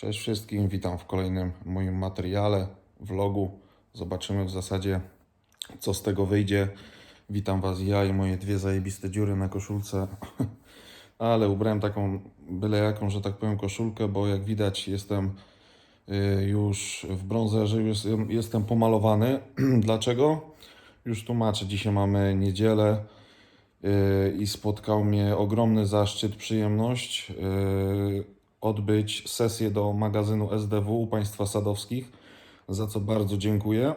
Cześć wszystkim, witam w kolejnym moim materiale, vlogu. Zobaczymy w zasadzie, co z tego wyjdzie. Witam Was ja i moje dwie zajebiste dziury na koszulce. Ale ubrałem taką byle jaką, że tak powiem, koszulkę, bo jak widać jestem y, już w brązerze, już jestem pomalowany. Dlaczego? Już tłumaczę. Dzisiaj mamy niedzielę yy, i spotkał mnie ogromny zaszczyt, przyjemność yy, odbyć sesję do magazynu SDW u państwa sadowskich, za co bardzo dziękuję.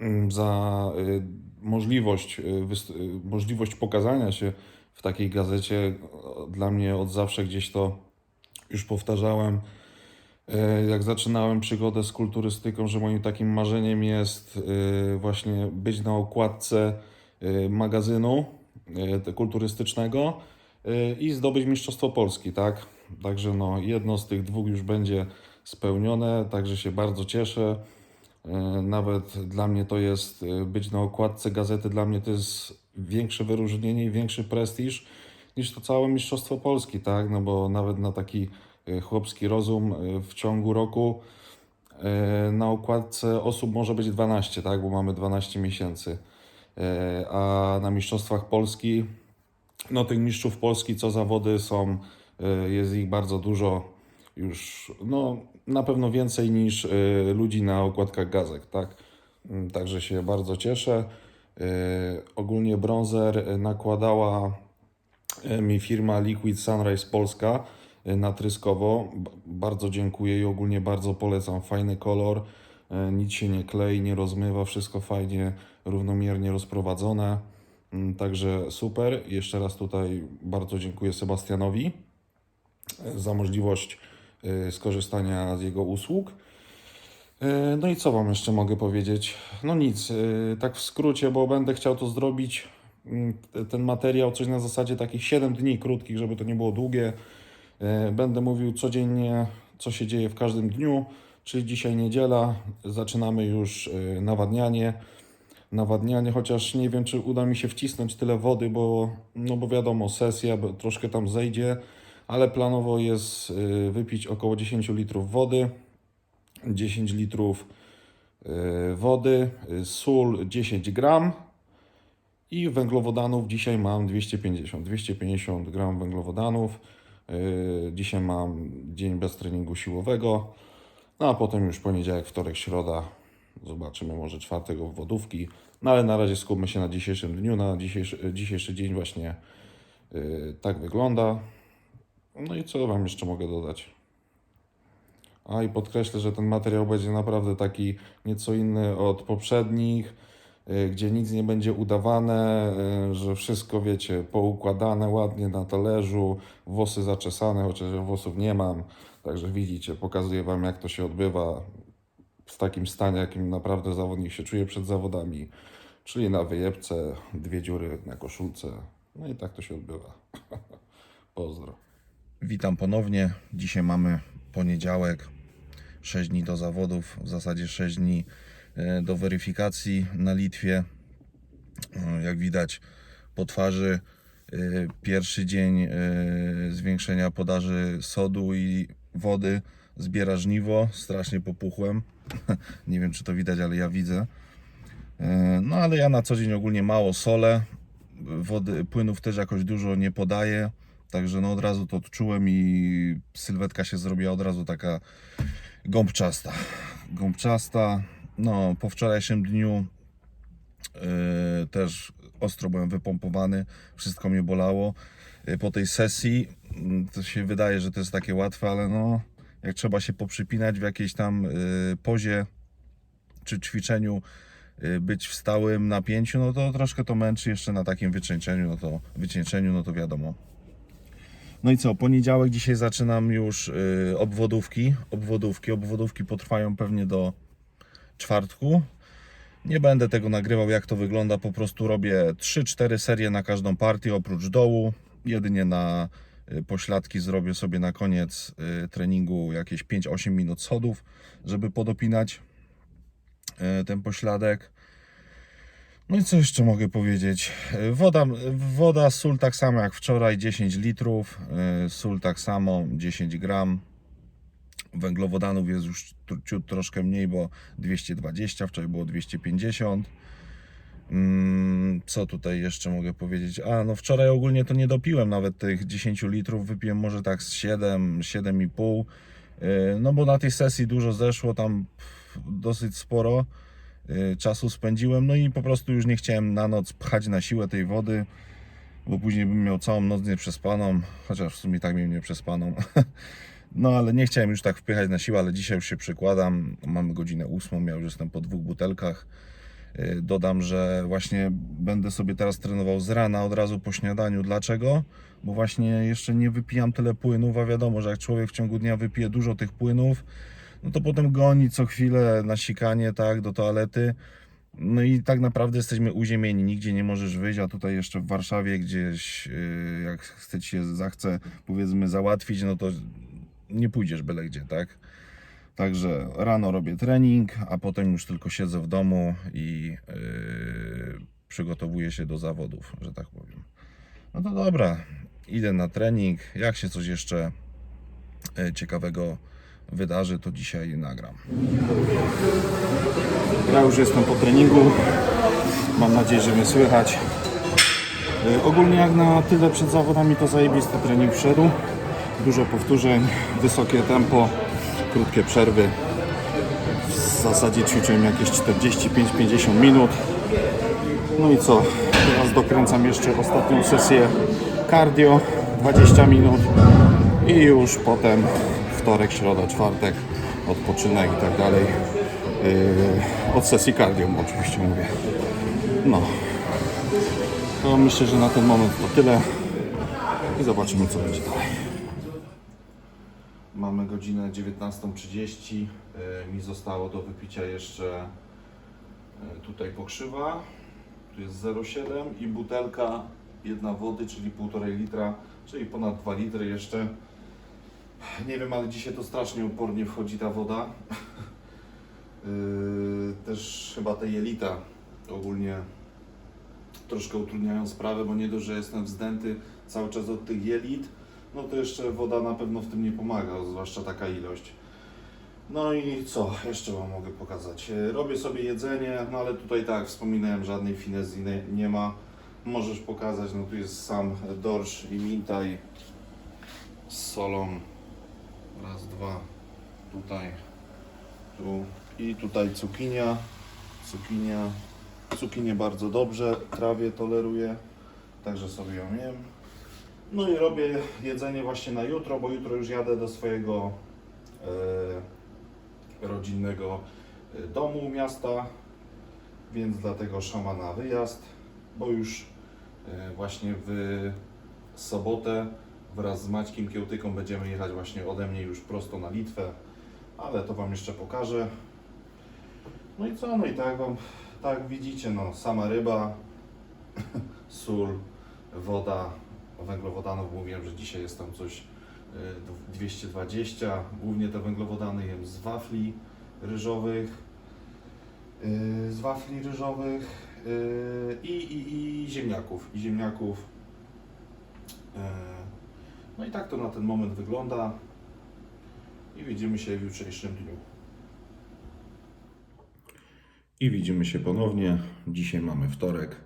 mm, Za yy, możliwość, wys- yy, możliwość pokazania się w takiej gazecie. Dla mnie od zawsze gdzieś to już powtarzałem. Jak zaczynałem przygodę z kulturystyką, że moim takim marzeniem jest właśnie być na okładce magazynu kulturystycznego i zdobyć Mistrzostwo Polski, tak? Także no, jedno z tych dwóch już będzie spełnione, także się bardzo cieszę. E, Nawet dla mnie to jest e, być na okładce gazety, dla mnie to jest większe wyróżnienie i większy prestiż niż to całe Mistrzostwo Polski, tak? No bo nawet na taki e, chłopski rozum w ciągu roku na okładce osób może być 12, tak? Bo mamy 12 miesięcy. A na Mistrzostwach Polski, no tych mistrzów Polski co zawody są, jest ich bardzo dużo już, no na pewno więcej niż e, ludzi na okładkach gazek, tak? Mm, Także się bardzo cieszę. E, Ogólnie brązer e, nakładała e, mi firma Liquid Sunrise Polska e, na tryskowo. B- Bardzo dziękuję i ogólnie bardzo polecam. Fajny kolor, e, nic się nie klei, nie rozmywa, wszystko fajnie, równomiernie rozprowadzone. Mm, Także super. Jeszcze raz tutaj bardzo dziękuję Sebastianowi e, za możliwość e, skorzystania z jego usług. E, No i co Wam jeszcze mogę powiedzieć? No nic, e, tak w skrócie, bo będę chciał to zrobić, mm, ten materiał, coś na zasadzie takich 7 dni krótkich, żeby to nie było długie. Będę mówił codziennie, co się dzieje w każdym dniu, czyli dzisiaj niedziela, zaczynamy już nawadnianie. Nawadnianie, chociaż nie wiem, czy uda mi się wcisnąć tyle wody, bo, no bo wiadomo, sesja troszkę tam zejdzie, ale planowo jest e, wypić około 10 litrów wody. 10 litrów y, wody, y, sól 10 gram i węglowodanów dzisiaj mam 250. 250 gram węglowodanów. Y, Dzisiaj mam dzień bez treningu siłowego. No a potem już poniedziałek, wtorek, środa. Zobaczymy może czwartego wodówki. No ale na razie skupmy się na dzisiejszym dniu. Na dzisiejszy, dzisiejszy dzień właśnie y, tak wygląda. No i co Wam jeszcze mogę dodać? A i podkreślę, że ten materiał będzie naprawdę taki nieco inny od poprzednich, y, gdzie nic nie będzie udawane, y, że wszystko wiecie, poukładane ładnie na talerzu, włosy zaczesane, chociaż włosów nie mam. Także widzicie, pokazuję Wam jak to się odbywa w takim stanie, jakim naprawdę zawodnik się czuje przed zawodami. Czyli na wyjebce, dwie dziury na koszulce. No i tak to się odbywa. Pozdro. Witam ponownie. Dzisiaj mamy poniedziałek, 6 dni do zawodów, w zasadzie 6 dni e, do weryfikacji na Litwie. E, Jak widać po twarzy, e, pierwszy dzień zwiększenia podaży sodu i wody zbiera żniwo. Strasznie popuchłem. Nie wiem, czy to widać, ale ja widzę. No ale ja na co dzień ogólnie mało solę. Wody, płynów też jakoś dużo nie podaję. Także no od razu to odczułem i sylwetka się zrobiła od razu taka gąbczasta. Gąbczasta. No po wczorajszym dniu e, też ostro byłem wypompowany. Wszystko mnie bolało. E, po tej sesji mm, to się wydaje, że to jest takie łatwe, ale no jak trzeba się poprzypinać w jakiejś tam e, pozie czy ćwiczeniu y, być w stałym napięciu, no to troszkę to męczy jeszcze na takim wycieńczeniu, no to wycieńczeniu, no to wiadomo. No i co, poniedziałek dzisiaj zaczynam już y, obwodówki, obwodówki, obwodówki potrwają pewnie do czwartku. Nie będę tego nagrywał jak to wygląda, po prostu robię 3-4 serie na każdą partię oprócz dołu, jedynie na y, pośladki zrobię sobie na koniec y, treningu jakieś 5-8 minut schodów, żeby podopinać e, ten pośladek. No i co jeszcze mogę powiedzieć? E, Woda, woda, sól tak samo jak wczoraj, 10 litrów. e, Sól tak samo, 10 gram. Węglowodanów jest już ciut troszkę mniej, bo 220, wczoraj było 250. Mm, Co tutaj jeszcze mogę powiedzieć? A, no wczoraj ogólnie to nie dopiłem nawet tych 10 litrów, wypiłem może tak z 7, 7,5. Yy, No bo na tej sesji dużo zeszło, tam dosyć sporo czasu spędziłem, no i po prostu już nie chciałem na noc pchać na siłę tej wody, bo później bym miał całą noc nieprzespaną, chociaż w sumie tak miałem nieprzespaną. No ale nie chciałem już tak wpychać na siłę, ale dzisiaj już się przykładam. Mamy godzinę ósmą, ja już jestem po dwóch butelkach. Yy, Dodam, że właśnie będę sobie teraz trenował z rana od razu po śniadaniu. Dlaczego? Bo właśnie jeszcze nie wypijam tyle płynów, a wiadomo, że jak człowiek w ciągu dnia wypije dużo tych płynów, no to potem goni co chwilę na sikanie, tak, do toalety. No i tak naprawdę jesteśmy uziemieni, nigdzie nie możesz wyjść, a tutaj jeszcze w Warszawie gdzieś, yy, jak chce ci się zachce, powiedzmy, załatwić, no to nie pójdziesz byle gdzie, tak? Także rano robię trening, a potem już tylko siedzę w domu i yy, przygotowuję się do zawodów, że tak powiem. No to dobra, idę na trening. Jak się coś jeszcze e, ciekawego wydarzy, to dzisiaj nagram. Ja już jestem po treningu. Mam nadzieję, że mnie słychać. Y, Ogólnie jak na tyle przed zawodami to zajebisty trening wszedł. Dużo powtórzeń, wysokie tempo, krótkie przerwy. W zasadzie ćwiczyłem jakieś 45-50 minut. No i co? Teraz dokręcam jeszcze ostatnią sesję cardio 20 minut i już potem wtorek, środa, czwartek odpoczynek i tak dalej. Yy, od sesji cardio oczywiście mówię. No. To myślę, że na ten moment to tyle i zobaczymy co będzie dalej. Mamy godzinę 19.30. E, Mi zostało do wypicia jeszcze e, tutaj pokrzywa. Tu jest 0,7 i butelka jedna wody, czyli 1,5 litra, czyli ponad 2 litry jeszcze. Nie wiem, ale dzisiaj to strasznie upornie wchodzi ta woda. Yy, Też chyba te jelita ogólnie troszkę utrudniają sprawę, bo nie dość, że jestem wzdęty cały czas od tych jelit, no to jeszcze woda na pewno w tym nie pomaga, zwłaszcza taka ilość. No i co jeszcze Wam mogę pokazać? E, Robię sobie jedzenie, no ale tutaj tak, wspominałem, żadnej finezji nie, nie ma. Możesz pokazać, no tu jest sam dorsz i mintaj z solą. Raz, dwa, tutaj, tu. I tutaj cukinia, cukinia, cukinię bardzo dobrze, trawię, toleruję, także sobie ją jem. No i robię jedzenie właśnie na jutro, bo jutro już jadę do swojego e, rodzinnego e, domu miasta, więc dlatego szama na wyjazd, bo już e, właśnie w sobotę wraz z Maćkiem Kiełtyką będziemy jechać właśnie ode mnie już prosto na Litwę, ale to Wam jeszcze pokażę. No i co, no i tak Wam, tak widzicie, no sama ryba, sól, woda, węglowodanów mówiłem, że dzisiaj jest tam coś y, 220. Głównie te węglowodany jem z wafli ryżowych. y, Z wafli ryżowych y, i, i, i ziemniaków. I ziemniaków. No i tak to na ten moment wygląda. I widzimy się w jutrzejszym dniu. I widzimy się ponownie. Dzisiaj mamy wtorek,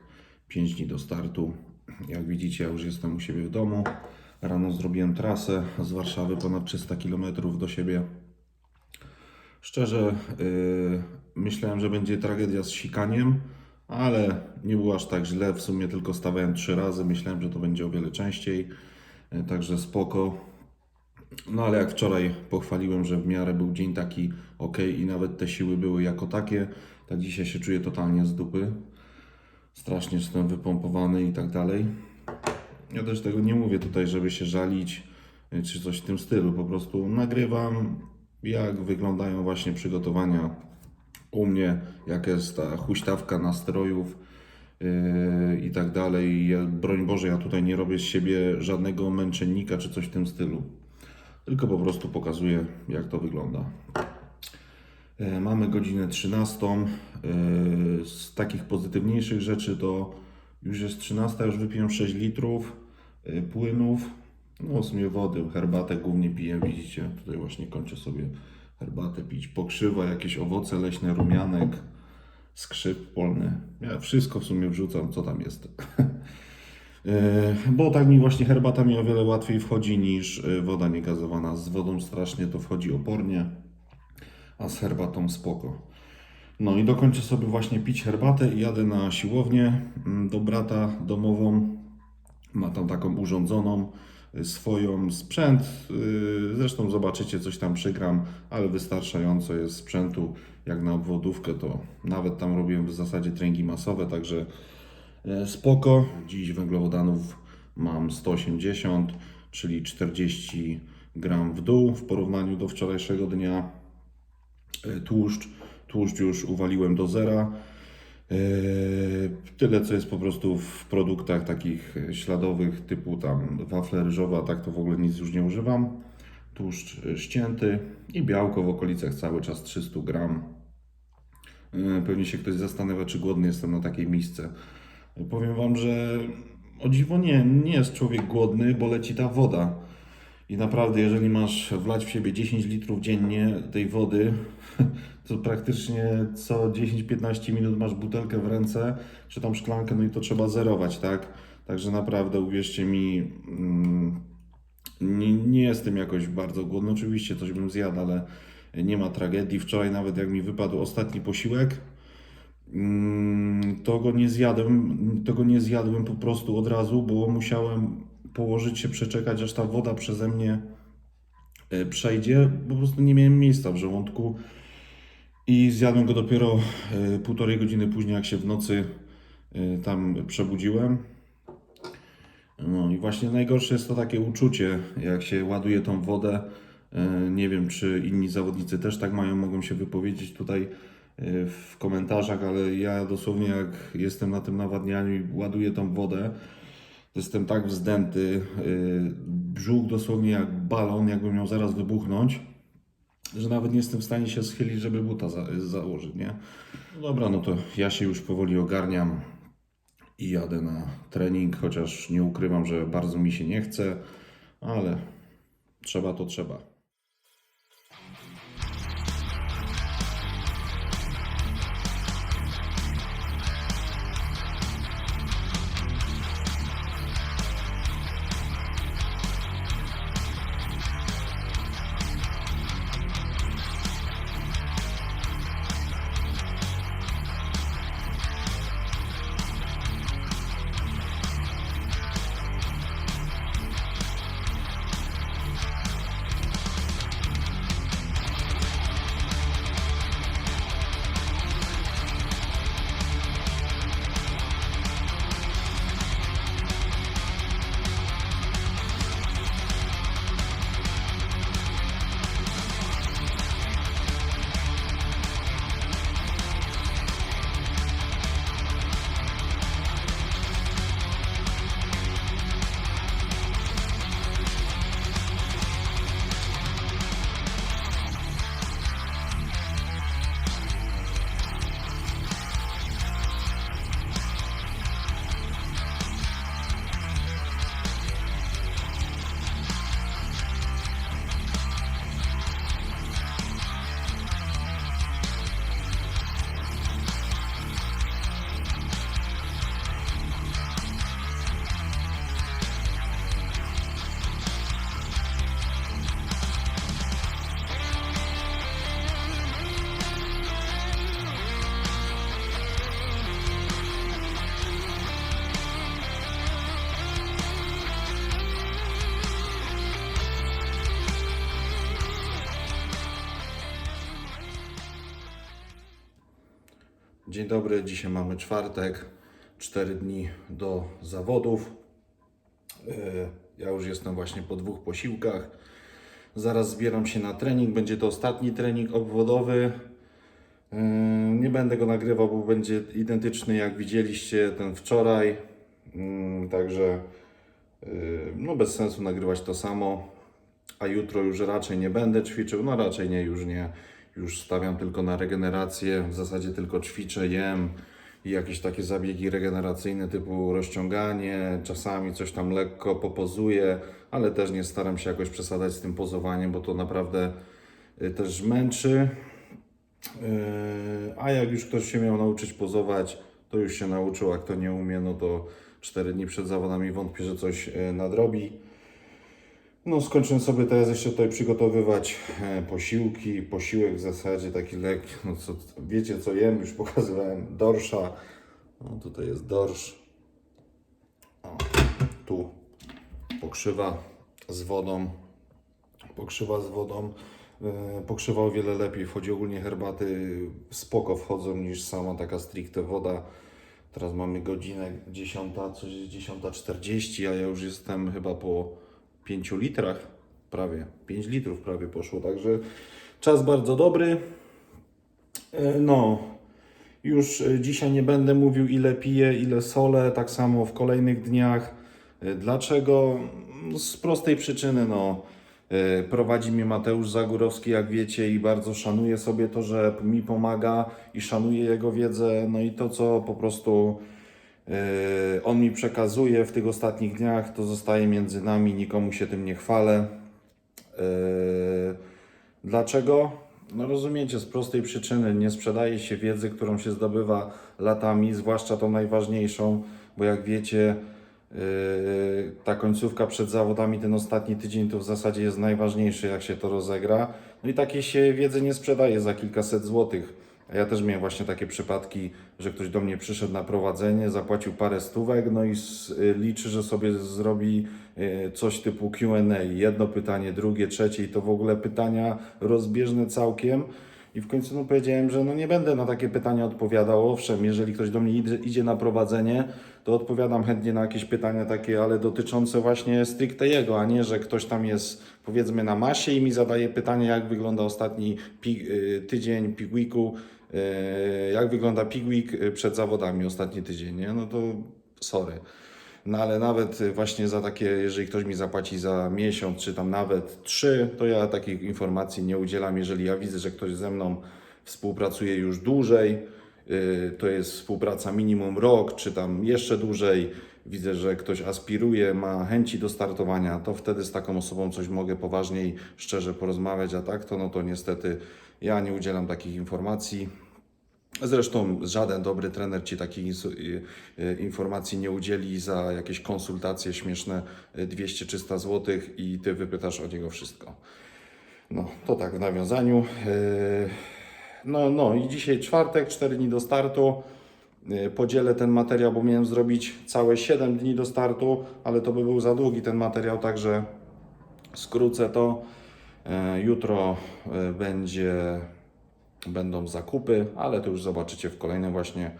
5 dni do startu. Jak widzicie, ja już jestem u siebie w domu. Rano zrobiłem trasę z Warszawy ponad 300 km do siebie. Szczerze, yy, myślałem, że będzie tragedia z sikaniem, ale nie było aż tak źle. W sumie tylko stawałem trzy razy. Myślałem, że to będzie o wiele częściej. Yy, Także spoko. No ale jak wczoraj pochwaliłem, że w miarę był dzień taki ok i nawet te siły były jako takie, tak dzisiaj się czuję totalnie z dupy. Strasznie jestem wypompowany i tak dalej. Ja też tego nie mówię tutaj, żeby się żalić y, czy coś w tym stylu. Po prostu nagrywam, jak wyglądają właśnie przygotowania u mnie, jaka jest ta huśtawka nastrojów i tak dalej. Ja, broń Boże, ja tutaj nie robię z siebie żadnego męczennika czy coś w tym stylu. Tylko po prostu pokazuję, jak to wygląda. E, Mamy godzinę 13. E, Z takich pozytywniejszych rzeczy to już jest 13, już wypiłem 6 litrów e, płynów. No w sumie wody, herbatę głównie piję, widzicie, tutaj właśnie kończę sobie herbatę pić, pokrzywa, jakieś owoce leśne, rumianek, skrzyp polny. Ja wszystko w sumie wrzucam, co tam jest. E, Bo tak mi właśnie herbata mi o wiele łatwiej wchodzi niż e, woda niegazowana. Z wodą strasznie to wchodzi opornie, a z herbatą spoko. No i dokończę sobie właśnie pić herbatę i jadę na siłownię mm, do brata domową. Ma tam taką urządzoną swoją sprzęt. y, Zresztą zobaczycie, coś tam przygram, ale wystarczająco jest sprzętu jak na obwodówkę. To nawet tam robiłem w zasadzie treningi masowe, także e, spoko. Dziś węglowodanów mam 180, czyli 40 gram w dół w porównaniu do wczorajszego dnia. E, Tłuszcz, tłuszcz już uwaliłem do zera. E, Tyle, co jest po prostu w produktach takich śladowych, typu tam wafle ryżowe, tak to w ogóle nic już nie używam. Tłuszcz ścięty i białko w okolicach cały czas 300 gram. E, Pewnie się ktoś zastanawia, czy głodny jestem na takiej misce. Powiem Wam, że o dziwo nie, nie jest człowiek głodny, bo leci ta woda. I naprawdę, jeżeli masz wlać w siebie 10 litrów dziennie tej wody, to praktycznie co 10-15 minut masz butelkę w ręce, czy tam szklankę, no i to trzeba zerować, tak? Także naprawdę, uwierzcie mi, mm, nie, nie jestem jakoś bardzo głodny. Oczywiście coś bym zjadł, ale nie ma tragedii. Wczoraj nawet jak mi wypadł ostatni posiłek, Mm, to go nie zjadłem, to go nie zjadłem po prostu od razu, bo musiałem położyć się, przeczekać, aż ta woda przeze mnie e, przejdzie. Po prostu nie miałem miejsca w żołądku i zjadłem go dopiero e, półtorej godziny później, jak się w nocy e, tam przebudziłem. No i właśnie najgorsze jest to takie uczucie, jak się ładuje tą wodę. E, Nie wiem, czy inni zawodnicy też tak mają, mogą się wypowiedzieć tutaj w komentarzach, ale ja dosłownie jak jestem na tym nawadnianiu i ładuję tą wodę, jestem tak wzdęty, brzuch dosłownie jak balon, jakby miał zaraz wybuchnąć, że nawet nie jestem w stanie się schylić, żeby buta za, założyć, nie? No dobra, no to ja się już powoli ogarniam i jadę na trening, chociaż nie ukrywam, że bardzo mi się nie chce, ale trzeba to trzeba. Dzień dobry, dzisiaj mamy czwartek, 4 dni do zawodów. Yy, Ja już jestem właśnie po dwóch posiłkach. Zaraz zbieram się na trening. Będzie to ostatni trening obwodowy. Yy, Nie będę go nagrywał, bo będzie identyczny jak widzieliście ten wczoraj. Yy, Także yy, no bez sensu nagrywać to samo. A jutro już raczej nie będę ćwiczył. No raczej nie, już nie. Już stawiam tylko na regenerację. W zasadzie tylko ćwiczę, jem i jakieś takie zabiegi regeneracyjne typu rozciąganie, czasami coś tam lekko popozuję, ale też nie staram się jakoś przesadzać z tym pozowaniem, bo to naprawdę y, też męczy. Yy, A jak już ktoś się miał nauczyć pozować, to już się nauczył, a kto nie umie, no to 4 dni przed zawodami wątpię, że coś yy, nadrobi. No, skończyłem sobie teraz jeszcze tutaj przygotowywać e, posiłki. Posiłek w zasadzie taki lekki. No, co, wiecie co jem, już pokazywałem. Dorsza. No, tutaj jest dorsz. O, tu pokrzywa z wodą. Pokrzywa z wodą. E, Pokrzywa o wiele lepiej wchodzi. Ogólnie herbaty spoko wchodzą niż sama taka stricte woda. Teraz mamy godzinę 10, coś jest 10.40, a ja już jestem chyba po 5 litrach. Prawie 5 litrów prawie poszło, także czas bardzo dobry. E, No, już e, dzisiaj nie będę mówił ile piję, ile solę, tak samo w kolejnych dniach. E, Dlaczego? No, Z prostej przyczyny, no. Prowadzi mnie Mateusz Zagórowski, jak wiecie, i bardzo szanuję sobie to, że mi pomaga i szanuję jego wiedzę, no i to, co po prostu on mi przekazuje w tych ostatnich dniach, to zostaje między nami, nikomu się tym nie chwalę. E, Dlaczego? No rozumiecie, z prostej przyczyny nie sprzedaje się wiedzy, którą się zdobywa latami, zwłaszcza tą najważniejszą, bo jak wiecie, yy, ta końcówka przed zawodami, ten ostatni tydzień to w zasadzie jest najważniejszy, jak się to rozegra. No i takiej się wiedzy nie sprzedaje za kilkaset złotych. Ja też miałem właśnie takie przypadki, że ktoś do mnie przyszedł na prowadzenie, zapłacił parę stówek, no i y, liczy, że sobie zrobi y, coś typu QA. Jedno pytanie, drugie, trzecie i to w ogóle pytania rozbieżne całkiem. I w końcu no, powiedziałem, że no nie będę na takie pytania odpowiadał. Owszem, jeżeli ktoś do mnie idzie, na prowadzenie, to odpowiadam chętnie na jakieś pytania takie, ale dotyczące właśnie stricte jego, a nie, że ktoś tam jest powiedzmy na masie i mi zadaje pytanie, jak wygląda ostatni y, tydzień y, jak wygląda Week y, przed zawodami ostatni tydzień, nie? No to sorry. No ale nawet y, właśnie za takie, jeżeli ktoś mi zapłaci za miesiąc, czy tam nawet trzy, to ja takich informacji nie udzielam. Jeżeli ja widzę, że ktoś ze mną współpracuje już dłużej, to jest współpraca minimum rok, czy tam jeszcze dłużej, widzę, że ktoś aspiruje, ma chęci do startowania, to wtedy z taką osobą coś mogę poważniej, szczerze porozmawiać, a tak to no to niestety ja nie udzielam takich informacji. Zresztą żaden dobry trener ci takich y, informacji nie udzieli za jakieś konsultacje śmieszne y, 200-300 zł i ty wypytasz o niego wszystko. No, to tak w nawiązaniu. Yy, No, no i dzisiaj czwartek, 4 dni do startu. Yy, Podzielę ten materiał, bo miałem zrobić całe 7 dni do startu, ale to by był za długi ten materiał, także skrócę to. Yy, Jutro yy, będzie będą zakupy, ale to już zobaczycie w kolejnym właśnie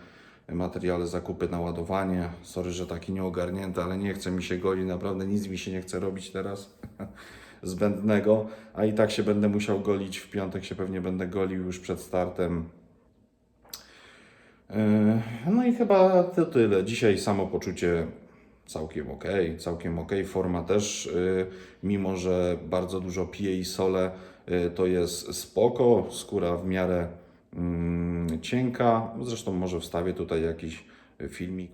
materiale zakupy na ładowanie. Sorry, że taki nieogarnięty, ale nie chce mi się golić, naprawdę nic mi się nie chce robić teraz zbędnego, a i tak się będę musiał golić. W piątek się pewnie będę golił już przed startem. Yy, No i chyba to tyle. Dzisiaj samopoczucie całkiem ok, całkiem ok. Forma też, yy, mimo że bardzo dużo piję i solę, yy, to jest spoko. Skóra w miarę mm, cienka. Zresztą może wstawię tutaj jakiś filmik.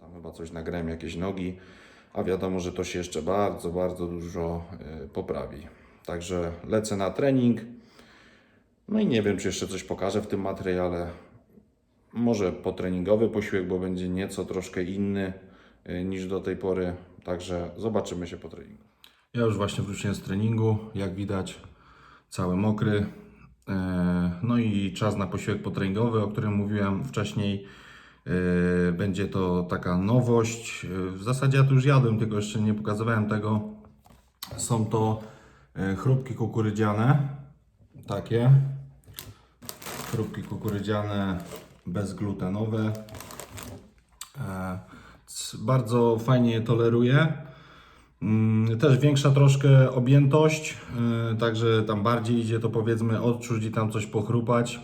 Tam chyba coś nagrałem, jakieś nogi, a wiadomo, że to się jeszcze bardzo, bardzo dużo y, poprawi. Także lecę na trening. No i nie wiem, czy jeszcze coś pokażę w tym materiale. Może potreningowy posiłek, bo będzie nieco troszkę inny y, niż do tej pory. Także zobaczymy się po treningu. Ja już właśnie wróciłem z treningu. Jak widać, cały mokry. E, No i czas na posiłek potreningowy, o którym mówiłem wcześniej. E, Będzie to taka nowość. E, W zasadzie ja tu już jadłem, tylko jeszcze nie pokazywałem tego. Są to e, chrupki kukurydziane. Takie. Chrupki kukurydziane bezglutenowe. Bardzo fajnie je toleruję. Mm, Też większa troszkę objętość, także tam bardziej idzie to powiedzmy odczuć i tam coś pochrupać.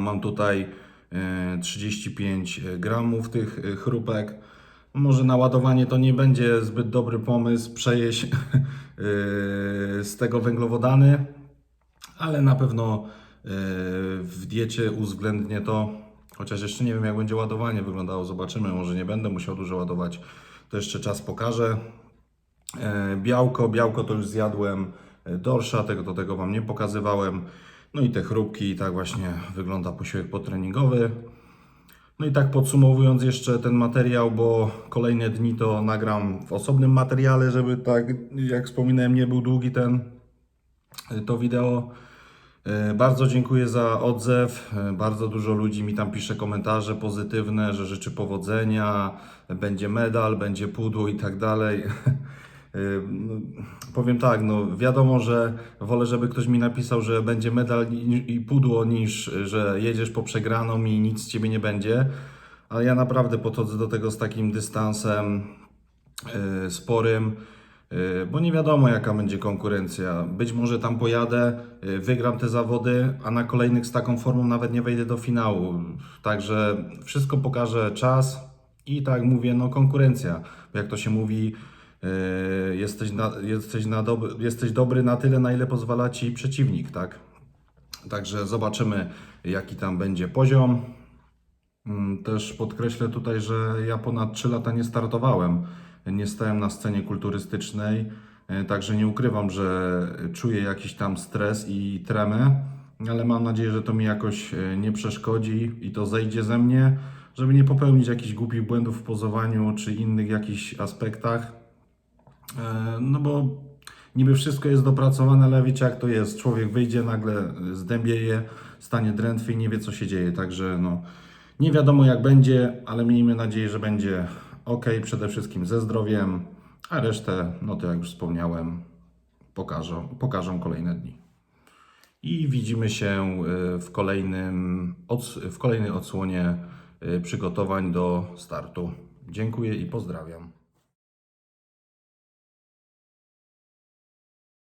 Mam tutaj 35 gramów tych e, chrupek. Może na ładowanie to nie będzie zbyt dobry pomysł przejeść e, z tego węglowodany, ale na pewno e, w diecie uwzględnię to. Chociaż jeszcze nie wiem, jak będzie ładowanie wyglądało. Zobaczymy. Może nie będę musiał dużo ładować. To jeszcze czas pokaże. E, Białko, białko to już zjadłem. E, Dorsza, tego do tego Wam nie pokazywałem. No i te chrupki, tak właśnie wygląda posiłek potreningowy. No i tak podsumowując jeszcze ten materiał, bo kolejne dni to nagram w osobnym materiale, żeby tak, jak wspominałem, nie był długi ten to wideo. E, Bardzo dziękuję za odzew. E, Bardzo dużo ludzi mi tam pisze komentarze pozytywne, że życzy powodzenia, będzie medal, będzie pudło i tak dalej. Powiem tak, no wiadomo, że wolę, żeby ktoś mi napisał, że będzie medal i pudło, niż że jedziesz po przegraną i nic z ciebie nie będzie. Ale ja naprawdę podchodzę do tego z takim dystansem e, sporym, e, bo nie wiadomo jaka będzie konkurencja. Być może tam pojadę, e, wygram te zawody, a na kolejnych z taką formą nawet nie wejdę do finału. Także wszystko pokaże czas i tak mówię, no konkurencja. Jak to się mówi, jesteś, na, jesteś, na jesteś dobry na tyle, na ile pozwala ci przeciwnik, tak? Także zobaczymy, jaki tam będzie poziom. Mm, Też podkreślę tutaj, że ja ponad 3 lata nie startowałem. Nie stałem na scenie kulturystycznej, e, także nie ukrywam, że czuję jakiś tam stres i tremę, ale mam nadzieję, że to mi jakoś e, nie przeszkodzi i to zejdzie ze mnie, żeby nie popełnić jakichś głupich błędów w pozowaniu czy innych jakichś aspektach. E, No bo niby wszystko jest dopracowane, ale wiecie jak to jest. Człowiek wyjdzie, nagle zdębieje, stanie drętwy i nie wie co się dzieje. Także no, nie wiadomo jak będzie, ale miejmy nadzieję, że będzie ok, przede wszystkim ze zdrowiem, a resztę, no to jak już wspomniałem, pokażą, pokażą kolejne dni. I widzimy się y, w, kolejnym, w kolejnej odsłonie y, przygotowań do startu. Dziękuję i pozdrawiam.